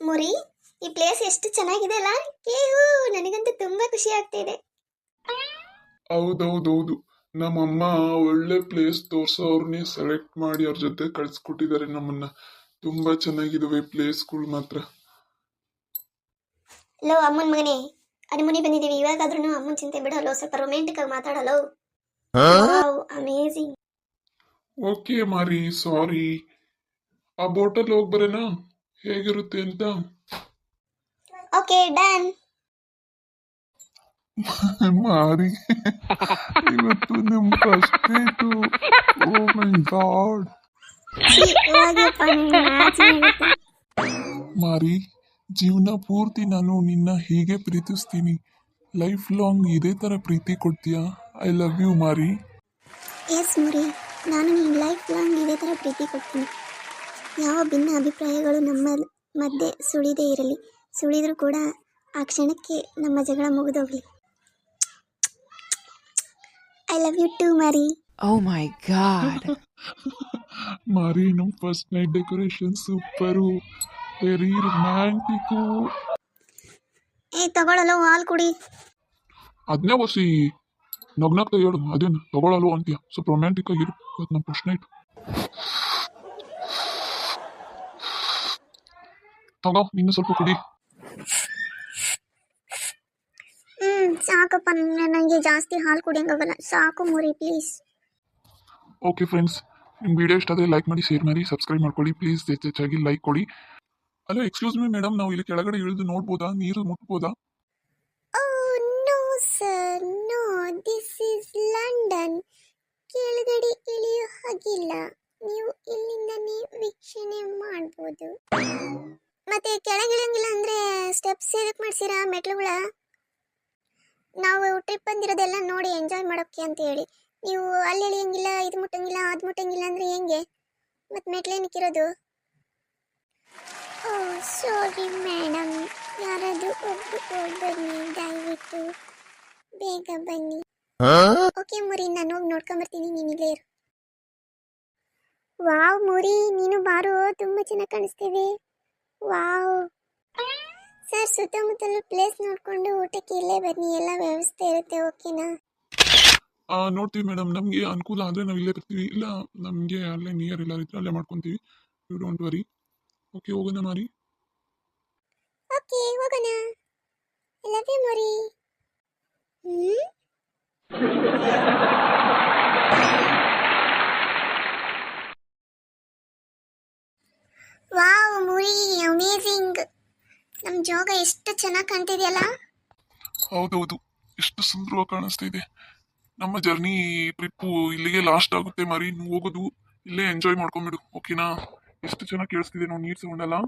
ಮುರಿ ಈ ಪ್ಲೇಸ್ ಎಷ್ಟು ಚೆನ್ನಾಗಿದೆ ಅಲ್ಲ? ಕೇಹು ನನಗಂತೂ ತುಂಬಾ ಖುಷಿ ಆಗ್ತಿದೆ ಹೌದೌದೌದು. ನಮ್ಮಮ್ಮ ಒಳ್ಳೆ ಪ್ಲೇಸ್ ತೋರ್ಸೋರ್ನೇ ಸೆಲೆಕ್ಟ್ ಮಾಡಿ ಅವ್ರ ಜೊತೆ ಕಳ್ಸಿಕೊಟ್ಟಿದ್ದಾರೆ ನಮ್ಮನ್ನ. ತುಂಬಾ ಚೆನ್ನಾಗಿದಾವೆ ಪ್ಲೇಸ್ಗಳು ಮಾತ್ರ. ಲೋ ಅಮ್ಮನ ಮಗನೇ ಮುನಿ ಬಂದಿದ್ದೀವಿ. ಇವಾಗಾದ್ರೂ ಅಮ್ಮನ ಚಿಂತೆ ಬಿಡಲ್ಲ ಸ್ವಲ್ಪ ರೊಮ್ಯಾಂಟಿಕ್ ಆಗಿ ಮಾತಾಡಲು ಅಮೇಝಿಂಗ್ ಓಕೆ ಮಾರಿ ಸಾರಿ ಆ ಬೋಟಲ್ಲಿ ಹೋಗಿ ಬರೋಣ ಹೇಗಿರುತ್ತೆ ಅಂತ? ಓಕೆ ಡನ್ ಮಾರಿ ಇವತ್ತು ನಿಮ್ first date oh my god ಮಾರಿ ಜೀವನ ಪೂರ್ತಿ ನಾನು ನಿನ್ನ ಹೀಗೆ ಪ್ರೀತಿಸ್ತೀನಿ. ಲೈಫ್ ಲಾಂಗ್ ಇದೇ ತರ ಪ್ರೀತಿ ಕೊಡ್ತೀಯಾ? ಐ ಲವ್ ಯು ಮಾರಿ. ಎಸ್ ಮುರಿ. ನಾನು ನಿನ್ನ ಲೈಫ್ ಲಾಂಗ್ ಇದೇ ಥರ ಪ್ರೀತಿ ಕೊಡ್ತೀನಿ. ಯಾವ ಭಿನ್ನ ಅಭಿಪ್ರಾಯಗಳು ನಮ್ಮ ಮಧ್ಯೆ ಸುಳಿದೇ ಇರಲಿ ಸುಳಿದರೂ ಕೂಡ ಆ ಕ್ಷಣಕ್ಕೆ ನಮ್ಮ ಜಗಳ ಮುಗಿದೋಗ್ಲಿ. ಐ ಲವ್ ಯು ಟು ಮರಿ ಓ ಮೈ ಗಾಡ್ ಮಾರಿ ನಮ್ಮ first night decoration super very romantic ಏ ತಗೊಳ್ಳಲು ಹಾಲು ಕುಡಿ. ಅದನ್ನೇ ಒಸಿ ನಗ್ನಾಗ್ತಾ ಹೇಳು ಅದೇನು ತಗೊಳ್ಳಲು ಅಂತೀಯ. ಸ್ವಲ್ಪ ರೊಮ್ಯಾಂಟಿಕ್ ಆಗಿರು ಇವತ್ತು ನಮ್ಮ ಫಸ್ಟ್ ನೈಟ್ ತಗೋ ಇನ್ನು ಸ್ವಲ್ಪ ಕುಡಿ. ಸಾಕಪ್ಪ ನನಗೆ ಜಾಸ್ತಿ ಹಾಲು ಕುಡಿಯಂಗಾಗಲ್ಲ ಸಾಕು ಮುರಿ ಪ್ಲೀಸ್ ಓಕೆ ಫ್ರೆಂಡ್ಸ್ ನಿಮ್ಮ ವಿಡಿಯೋ ಇಷ್ಟ ಆದರೆ ಲೈಕ್ ಮಾಡಿ ಶೇರ್ ಮಾಡಿ ಸಬ್ಸ್ಕ್ರೈಬ್ ಮಾಡ್ಕೊಳ್ಳಿ ಪ್ಲೀಸ್ ಹೆಚ್ಚೆಚ್ಚಾಗಿ ಲೈಕ್ ಕೊಡಿ. ಅಲ್ಲ ಎಕ್ಸ್ಕ್ಯೂಸ್ ಮೀ ಮೇಡಮ್ ನಾವು ಇಲ್ಲಿ ಕೆಳಗಡೆ ಇಳಿದು ನೋಡ್ಬೋದಾ? ನೀರು ಮುಟ್ಬೋದಾ? ಓ no sir no this is London ಕೆಳಗಡೆ ಇಳಿಯೋ ಹಾಗಿಲ್ಲ. ನೀವು ಇಲ್ಲಿಂದನೇ ವೀಕ್ಷಣೆ ಮಾಡ್ಬೋದು. ಮತ್ತೆ ಕೆಳಗಿಳಂಗಿಲ್ಲ ಅಂದ್ರೆ ಸ್ಟೆಪ್ಸ್ ಎದಕ್ಕೆ ಮಾಡ್ಸಿರಾ ಮೆಟ್ಲುಗಳ? ನಾವು ಟ್ರಿಪ್ ಬಂದಿರೋದೆಲ್ಲ ನೋಡಿ ಎಂಜಾಯ್ ಮಾಡೋಕ್ಕೆ ಅಂತ ಹೇಳಿ. ನೀವು ಅಲ್ಲಿ ಇಳಿಯಂಗಿಲ್ಲ ಇದು ಮುಟ್ಟಂಗಿಲ್ಲ ಅದು ಮುಟ್ಟಂಗಿಲ್ಲ ಅಂದ್ರೆ ಹೆಂಗೆ? ಮತ್ತೆ ಮೆಟ್ಲೇನಕ್ಕಿರೋದು ಓ ಸಾರಿ ಮೇಡಮ್ ಯಾರಾದರೂ ಒಬ್ರು ಬನ್ನಿ ದಯವಿಟ್ಟು. ಬೇಗ ಬನ್ನಿ. ಓಕೆ ಮುರಿ ನಾನು ಹೋಗಿ ನೋಡ್ಕೊಂಬರ್ತೀನಿ ನೀನು ಇಲ್ಲೇ ಇರು. ವಾವ್ ಮುರಿ ನೀನು ಬಾರು ತುಂಬಾ ಚೆನ್ನಾಗಿ ಕಾಣಿಸ್ತೀವಿ ವಾವ್. ಸರ್ ಸುತ್ತಮುತ್ತಲು ಪ್ಲೇಸ್ ನೋಡ್ಕೊಂಡು ಊಟಕ್ಕೆ ಇಲ್ಲೇ ಬನ್ನಿ ಎಲ್ಲ ವ್ಯವಸ್ಥೆ ಇರುತ್ತೆ ಓಕೆನಾ ಆ, ನೋಡ್ತೀವಿ ಮೇಡಮ್ ನಮಗೆ ಅನುಕೂಲ ಆದರೆ ನಾವು ಇಲ್ಲೇ ಬರ್ತೀವಿ. ಇಲ್ಲ ನಮಗೆ ಅಲ್ಲೇ ನಿಯರ್ ಎಲ್ಲ ಇದ್ರೆ ಅಲ್ಲೇ ಮಾಡ್ಕೊತೀವಿ. ಯು ಡೋಂಟ್ ವರಿ ಓಕೆ ಹೋಗೋಣ ಮಾರಿ. ಓಕೆ ಹೋಗೋಣ. ಲವ್ ಯು ಮುರಿ ಹ್ಮ್ ವಾವ್ ಮುರಿ ಅಮೇಜಿಂಗ್ ನಮ್ಮ ಜೋಗ ಎಷ್ಟು ಚೆನ್ನಾಗಿ ಕಾಣ್ತಿದೆಯಲ್ಲ? ಹೌದೌದು. ಎಷ್ಟು ಸುಂದರವಾಗಿ ಕಾಣಿಸ್ತಾ ಇದೆ ನಮ್ಮ ಜರ್ನಿ ಟ್ರಿಪ್ಪು ಇಲ್ಲಿಗೆ ಲಾಸ್ಟ್ ಆಗುತ್ತೆ ಮರಿ. ನೀವು ಹೋಗೋದು, ಇಲ್ಲೇ ಎಂಜಾಯ್ ಮಾಡ್ಕೊಂಬಿಡು ಓಕೆನಾ ಎಷ್ಟು ಚೆನ್ನಾಗಿ ಕೇಳಿಸ್ತಿದೆ ನಾವು ನೀರು ಸೌಂಡಲ್ಲ